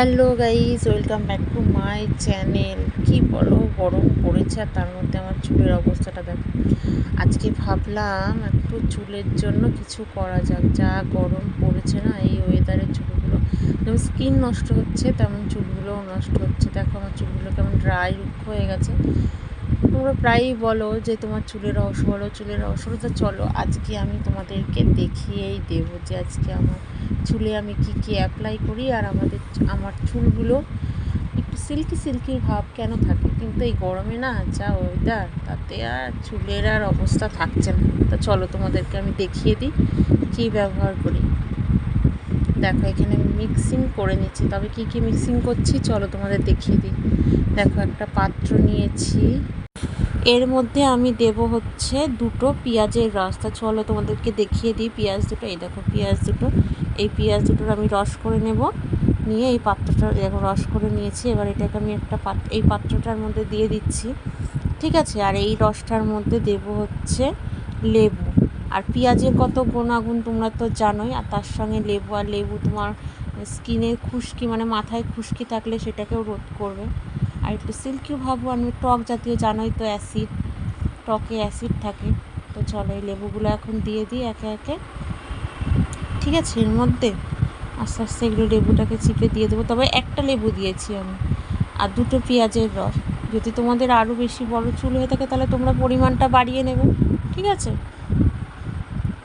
Hello guys welcome back to my channel কি বলো? গরম পড়েছে আর তার মধ্যে আমার চুলের অবস্থাটা দেখো। আজকে ভাবলাম একটু চুলের জন্য কিছু করা যাক। যা গরম পড়েছে না, এই ওয়েদারের চুলগুলো। যেমন স্কিন নষ্ট হচ্ছে, তেমন চুলগুলোও নষ্ট হচ্ছে। দেখো আমার চুলগুলো কেমন ড্রাই রুক্ষ হয়ে গেছে। তোমরা প্রায়ই বলো যে তোমার চুলের রহস্য বলো চুলের রহস্য তো চলো, আজকে আমি তোমাদেরকে দেখিয়েই দেবো যে আজকে আমার চুলে আমি কি কি অ্যাপ্লাই করি আর আমাদের আমার চুলগুলো একটু সিল্কি সিল্কি ভাব কেন থাকে? কিন্তু এই গরমে না, যা ওয়েদার তাতে আর চুলের আর অবস্থা থাকছে না। তা চলো তোমাদেরকে আমি দেখিয়ে দিই কী ব্যবহার করি। দেখো, এখানে মিক্সিং করে নিচ্ছি। তবে কি কি মিক্সিং করছি? চলো তোমাদের দেখিয়ে দিই। দেখো, একটা পাত্র নিয়েছি। এর মধ্যে আমি দেব হচ্ছে দুটো পেঁয়াজের রস। তা চলো তোমাদেরকে দেখিয়ে দিই পেঁয়াজ দুটো। এই দেখো পেঁয়াজ দুটো। এই পেঁয়াজ দুটোর আমি রস করে নেব। নিয়ে এই পাত্রটা দেখো রস করে নিয়েছি। এবার এটাকে আমি একটা পাত্র এই পাত্রটার মধ্যে দিয়ে দিচ্ছি। ঠিক আছে? আর এই রসটার মধ্যে দেব হচ্ছে লেবু। আর পেঁয়াজের কত গুণাগুণ তোমরা তো জানোই। আর তার সঙ্গে লেবু। আর লেবু তোমার স্কিনের খুশকি মানে মাথায় খুশকি থাকলে সেটাকেও রোধ করবে। আর একটু সিল্কিও ভাবো আমি টক জাতীয় জানোই তো অ্যাসিড, টকে অ্যাসিড থাকে। তো চলো এই লেবুগুলো এখন দিয়ে দিই একে একে। ঠিক আছে, এর মধ্যে আস্তে আস্তে এগুলো লেবুটাকে চিপে দিয়ে দেবো। তবে একটা লেবু দিয়েছি আমি, আর দুটো পেঁয়াজের রস। যদি তোমাদের আরও বেশি বড় চুল হয়ে থাকে, তাহলে তোমরা পরিমাণটা বাড়িয়ে নেবে। ঠিক আছে?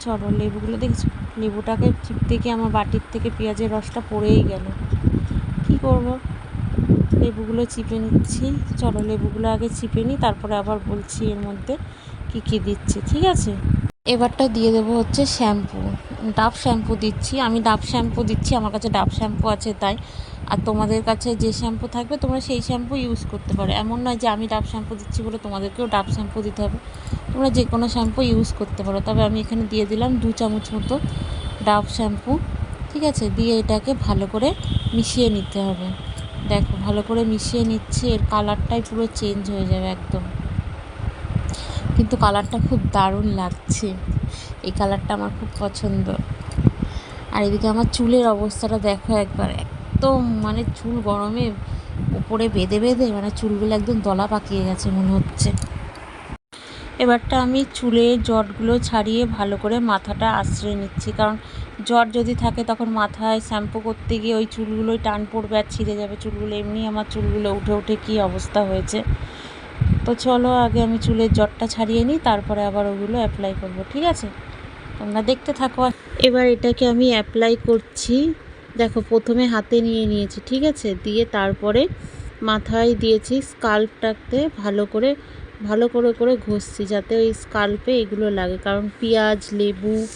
চলো লেবুগুলো দেখছ, লেবুটাকে চিপতে গিয়ে আমার বাটির থেকে পেঁয়াজের রসটা পড়েই গেল। কী করব? লেবুগুলো চিপে নিচ্ছি। চলো লেবুগুলো আগে চিপে নিই, তারপরে আবার বলছি এর মধ্যে কি কি দিচ্ছি, ঠিক আছে? এবারটা দিয়ে দেবো হচ্ছে শ্যাম্পু। ডাব শ্যাম্পু দিচ্ছি। আমি ডাব শ্যাম্পু দিচ্ছি, আমার কাছে ডাব শ্যাম্পু আছে তাই। আর তোমাদের কাছে যে শ্যাম্পু থাকবে, তোমরা সেই শ্যাম্পু ইউজ করতে পারো। এমন নয় যে আমি ডাব শ্যাম্পু দিচ্ছি বলে তোমাদেরকেও ডাব শ্যাম্পু দিতে হবে। তোমরা যে কোনো শ্যাম্পু ইউজ করতে পারো। তবে আমি এখানে দিয়ে দিলাম দু চামচ মতো ডাব শ্যাম্পু, ঠিক আছে? দিয়ে এটাকে ভালো করে মিশিয়ে নিতে হবে। দেখো, ভালো করে মিশিয়ে নিচ্ছি, এর কালারটাই পুরো চেঞ্জ হয়ে যাবে একদম। কিন্তু কালারটা খুব দারুণ লাগছে। এই কালারটা আমার খুব পছন্দ। আর এদিকে আমার চুলের অবস্থাটা দেখো একবার, একদম মানে চুল গরমে উপরে বেঁধে বেঁধে মানে চুলগুলো একদম দলা পাকিয়ে গেছে মনে হচ্ছে। এবারটা আমি চুলের জটগুলো ছাড়িয়ে ভালো করে মাথাটা আশ্রয় নিচ্ছি। কারণ জট যদি থাকে তখন মাথায় শ্যাম্পু করতে গিয়ে ওই চুলগুলোই টান পড়বে আর ছিঁড়ে যাবে। চুলগুলো এমনি আমার চুলগুলো উঠে উঠে কী অবস্থা হয়েছে। তো চলো আগে আমি চুলের জটটা ছাড়িয়ে নিই, তারপরে আবার ওগুলো অ্যাপ্লাই করব, ঠিক আছে? তোমরা দেখতে থাকো। এবার এটাকে আমি অ্যাপ্লাই করছি। দেখো, প্রথমে হাতে নিয়ে নিয়েছি, ঠিক আছে? দিয়ে তারপরে মাথায় দিয়েছি স্কাল্পটাতে ভালো করে ভালো করে করে ঘষছি যাতে ওই স্কাল্পে এগুলো লাগে। কারণ পেঁয়াজ, লেবু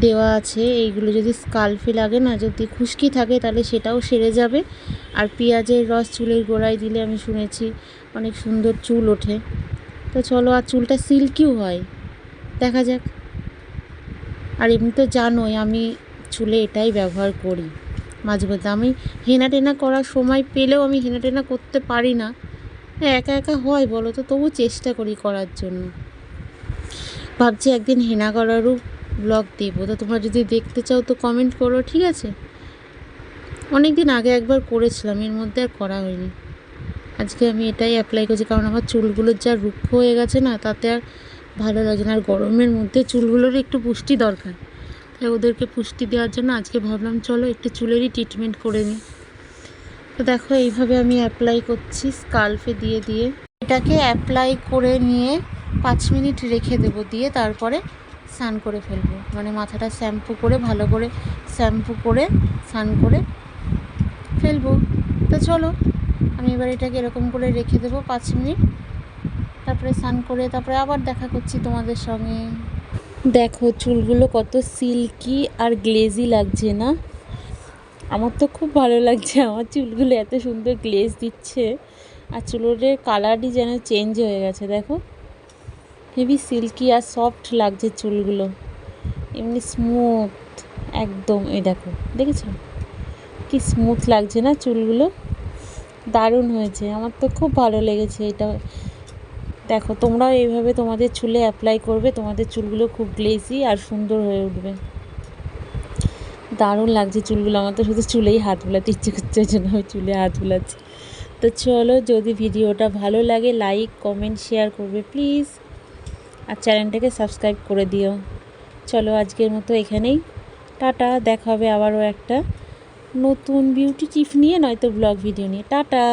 দেওয়া আছে, এইগুলো যদি স্কাল্পে লাগে না, যদি খুশকি থাকে তাহলে সেটাও সেরে যাবে। আর পেঁয়াজের রস চুলের গোড়ায় দিলে আমি শুনেছি অনেক সুন্দর চুল ওঠে। তো চলো, আর চুলটা সিল্কিও হয়। দেখা যাক। আর এমনি তো জানোই আমি চুলে এটাই ব্যবহার করি। মাঝে মধ্যে আমি হেনা টেনা করার সময় পেলেও আমি হেনা টেনা করতে পারি না। একা একা হয় বলো তো, তবু চেষ্টা করি করার জন্য। ভাবছি একদিন হেনা করারও ব্লগ দেবো তো তোমরা যদি দেখতে চাও তো কমেন্ট করো, ঠিক আছে? অনেক দিন আগে একবার করেছিলাম, এর মধ্যে আর করা হয়নি। আজকে আমি এটাই অ্যাপ্লাই করছি, কারণ আমার চুলগুলোর যা রুক্ষ হয়ে গেছে না, তাতে আর ভালো লাগে না। আর গরমের মধ্যে চুলগুলোর একটু পুষ্টি দরকার। তাই ওদেরকে পুষ্টি দেওয়ার জন্য আজকে ভাবলাম, চলো একটু চুলেরই ট্রিটমেন্ট করে নিই। তো দেখো, এইভাবে আমি অ্যাপ্লাই করছি স্কাল্ফে দিয়ে দিয়ে। এটাকে অ্যাপ্লাই করে নিয়ে পাঁচ মিনিট রেখে দেবো, দিয়ে তারপরে স্নান করে ফেলব। মানে মাথাটা শ্যাম্পু করে, ভালো করে শ্যাম্পু করে, স্নান করে ফেলব। তো চলো, আমি এবার এটাকে এরকম করে রেখে দেবো পাঁচ মিনিট। তারপরে স্নান করে, তারপরে আবার দেখা করছি তোমাদের সঙ্গে। দেখো, চুলগুলো কত সিল্কি আর গ্লেজি লাগছে না? আমার তো খুব ভালো লাগছে। আমার চুলগুলো এত সুন্দর গ্লেজ দিচ্ছে। আর চুলের কালারই যেন চেঞ্জ হয়ে গেছে, দেখো। হেভি সিল্কি আর সফট লাগছে চুলগুলো। এমনি স্মুথ একদম, এই দেখো, দেখেছ? কি স্মুথ লাগছে না চুলগুলো? দারুণ হয়েছে, আমার তো খুব ভালো লেগেছে এটা। দেখো, তোমরাও এইভাবে তোমাদের চুলে অ্যাপ্লাই করবে, তোমাদের চুলগুলো খুব গ্লেজি আর সুন্দর হয়ে উঠবে। দারুণ লাগছে চুলগুলো। আমার তো শুধু চুলেই হাত বোলাতে ইচ্ছে করছে জন্য আমি চুলে হাত বোলাচ্ছে। তো চলো, যদি ভিডিওটা ভালো লাগে লাইক কমেন্ট শেয়ার করবে প্লিজ আর চ্যানেলটাকে সাবস্ক্রাইব করে দিও। চলো, আজকের মতো এখানেই। টাটা দেখাবে আবারও একটা নতুন বিউটি টিপ নিয়ে, নয়তো ব্লগ ভিডিও নিয়ে। টাটা!